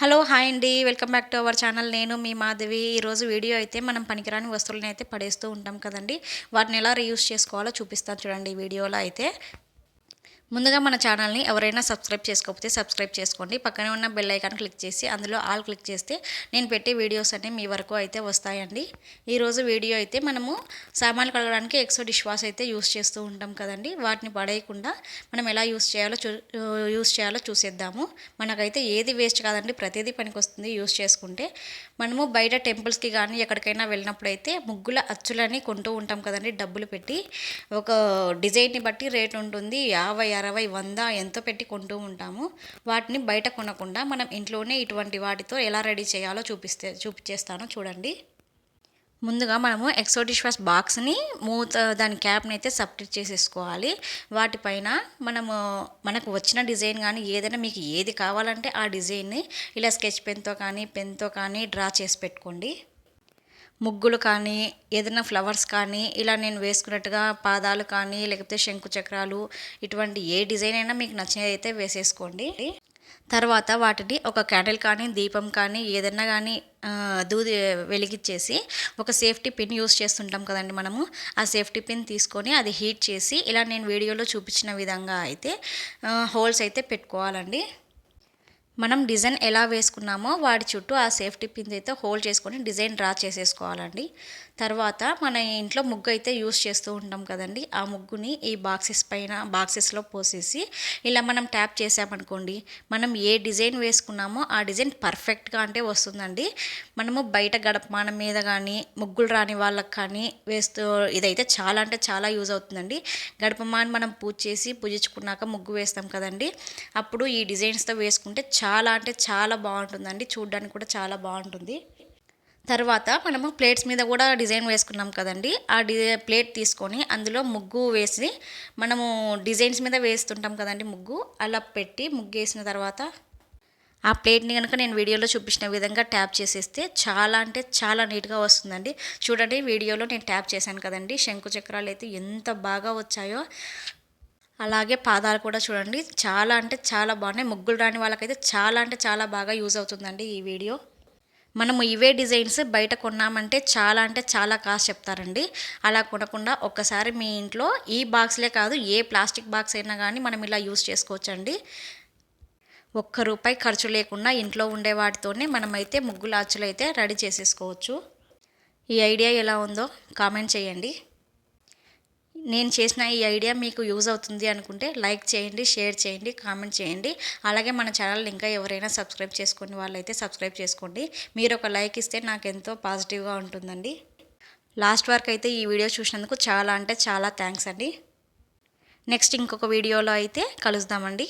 Hello hi అండి. Welcome back to our channel. నేను మీ మాధవి. ఈరోజు వీడియో అయితే మనం పనికిరాని వస్తువులను అయితే పడేస్తూ ఉంటాం కదండి. వాటిని ఎలా రీయూస్ చేసుకోవాలో చూపిస్తాను చూడండి ఈ వీడియోలో అయితే. ముందుగా మన ఛానల్ని ఎవరైనా సబ్స్క్రైబ్ చేసుకోకపోతే సబ్స్క్రైబ్ చేసుకోండి. పక్కనే ఉన్న బెల్ ఐకాన్ క్లిక్ చేసి అందులో ఆల్ క్లిక్ చేస్తే నేను పెట్టే వీడియోస్ అన్నీ మీ వరకు అయితే వస్తాయండి. ఈరోజు వీడియో అయితే మనము సామాన్లు కడగడానికి ఎక్సో డిష్ వాష్ అయితే యూస్ చేస్తూ ఉంటాం కదండి. వాటిని పడేయకుండా మనం ఎలా యూస్ చేయాలో చూ యూస్ చేయాలో చూసేద్దాము. మనకైతే ఏది వేస్ట్ కాదండి ప్రతిదీ పనికి వస్తుంది యూస్ చేసుకుంటే. మనము బయట టెంపుల్స్కి కానీ ఎక్కడికైనా వెళ్ళినప్పుడు అయితే ముగ్గుల అచ్చులని కొంటూ ఉంటాం కదండి డబ్బులు పెట్టి. ఒక డిజైన్ని బట్టి రేట్ ఉంటుంది యాభై అరవై వంద ఎంతో పెట్టి కొంటూ ఉంటాము. వాటిని బయట కొనకుండా మనం ఇంట్లోనే ఇటువంటి వాటితో ఎలా రెడీ చేయాలో చూపిస్తే చూపించేస్తాను చూడండి. ముందుగా మనము ఎక్సోటిష్ వాష్ బాక్స్ని మూత దాని క్యాప్ని అయితే సపరేట్ చేసేసుకోవాలి. వాటిపైన మనము మనకు వచ్చిన డిజైన్ కానీ ఏదైనా మీకు ఏది కావాలంటే ఆ డిజైన్ని ఇలా స్కెచ్ పెన్తో కానీ పెన్తో కానీ డ్రా చేసి పెట్టుకోండి. ముగ్గులు కానీ ఏదైనా ఫ్లవర్స్ కానీ ఇలా నేను వేసుకున్నట్టుగా పాదాలు కానీ లేకపోతే శంకు చక్రాలు ఇటువంటి ఏ డిజైన్ అయినా మీకు నచ్చినది అయితే వేసేసుకోండి. తర్వాత వాటిని ఒక క్యాండిల్ కానీ దీపం కానీ ఏదైనా కానీ దూది వెలిగించేసి ఒక సేఫ్టీ పిన్ యూస్ చేస్తుంటాం కదండి మనము. ఆ సేఫ్టీ పిన్ తీసుకొని అది హీట్ చేసి ఇలా నేను వీడియోలో చూపించిన విధంగా అయితే హోల్స్ అయితే పెట్టుకోవాలండి. మనం డిజైన్ ఎలా వేసుకున్నామో వాటి చుట్టూ ఆ సేఫ్టీ పిన్ అయితే హోల్డ్ చేసుకొని డిజైన్ డ్రా చేసేసుకోవాలండి. తర్వాత మన ఇంట్లో ముగ్గు అయితే యూస్ చేస్తూ ఉంటాం కదండి. ఆ ముగ్గుని ఈ బాక్సెస్ పైన బాక్సెస్లో పోసేసి ఇలా మనం ట్యాప్ చేసామనుకోండి మనం ఏ డిజైన్ వేసుకున్నామో ఆ డిజైన్ పర్ఫెక్ట్గా అంటే వస్తుందండి. మనము బయట గడపమానం మీద కానీ ముగ్గులు రాని వాళ్ళకి కానీ వేస్తూ ఇదైతే చాలా అంటే చాలా యూజ్ అవుతుందండి. గడపమాన్ మనం పూజ చేసి పూజించుకున్నాక ముగ్గు వేస్తాం కదండి. అప్పుడు ఈ డిజైన్స్తో వేసుకుంటే చాలా అంటే చాలా బాగుంటుందండి. చూడడానికి కూడా చాలా బాగుంటుంది. తర్వాత మనము ప్లేట్స్ మీద కూడా డిజైన్ వేసుకున్నాం కదండి. ఆ డి ప్లేట్ తీసుకొని అందులో ముగ్గు వేసి మనము డిజైన్స్ మీద వేస్తుంటాం కదండి ముగ్గు. అలా పెట్టి ముగ్గు వేసిన తర్వాత ఆ ప్లేట్ని కనుక నేను వీడియోలో చూపించిన విధంగా ట్యాప్ చేసేస్తే చాలా అంటే చాలా నీట్గా వస్తుందండి. చూడండి వీడియోలో నేను ట్యాప్ చేశాను కదండి. శంకు చక్రాలు అయితే ఎంత బాగా వచ్చాయో. అలాగే పాదాలు కూడా చూడండి. చాలా అంటే చాలా బాగున్నాయి. ముగ్గులు రాని వాళ్ళకైతే చాలా అంటే చాలా బాగా యూజ్ అవుతుందండి ఈ వీడియో. మనము ఇవే డిజైన్స్ బయట కొన్నామంటే చాలా అంటే చాలా కాస్ట్ చెప్తారండి. అలా కొనకుండా ఒక్కసారి మీ ఇంట్లో ఈ బాక్స్లే కాదు ఏ ప్లాస్టిక్ బాక్స్ అయినా కానీ మనం ఇలా యూజ్ చేసుకోవచ్చండి. ఒక్క రూపాయి ఖర్చు లేకుండా ఇంట్లో ఉండే వాటితోనే మనమైతే ముగ్గుల అచ్చులు అయితే రెడీ చేసేసుకోవచ్చు. ఈ ఐడియా ఎలా ఉందో కామెంట్ చేయండి. నేను చేసిన ఈ ఐడియా మీకు యూజ్ అవుతుంది అనుకుంటే లైక్ చేయండి షేర్ చేయండి కామెంట్ చేయండి. అలాగే మన ఛానల్ ఇంకా ఎవరైనా సబ్స్క్రైబ్ చేసుకుని వాళ్ళైతే సబ్స్క్రైబ్ చేసుకోండి. మీరు ఒక లైక్ ఇస్తే నాకు ఎంతో పాజిటివ్గా ఉంటుందండి. లాస్ట్ వరకు అయితే ఈ వీడియో చూసినందుకు చాలా అంటే చాలా థ్యాంక్స్ అండి. నెక్స్ట్ ఇంకొక వీడియోలో అయితే కలుద్దామండి.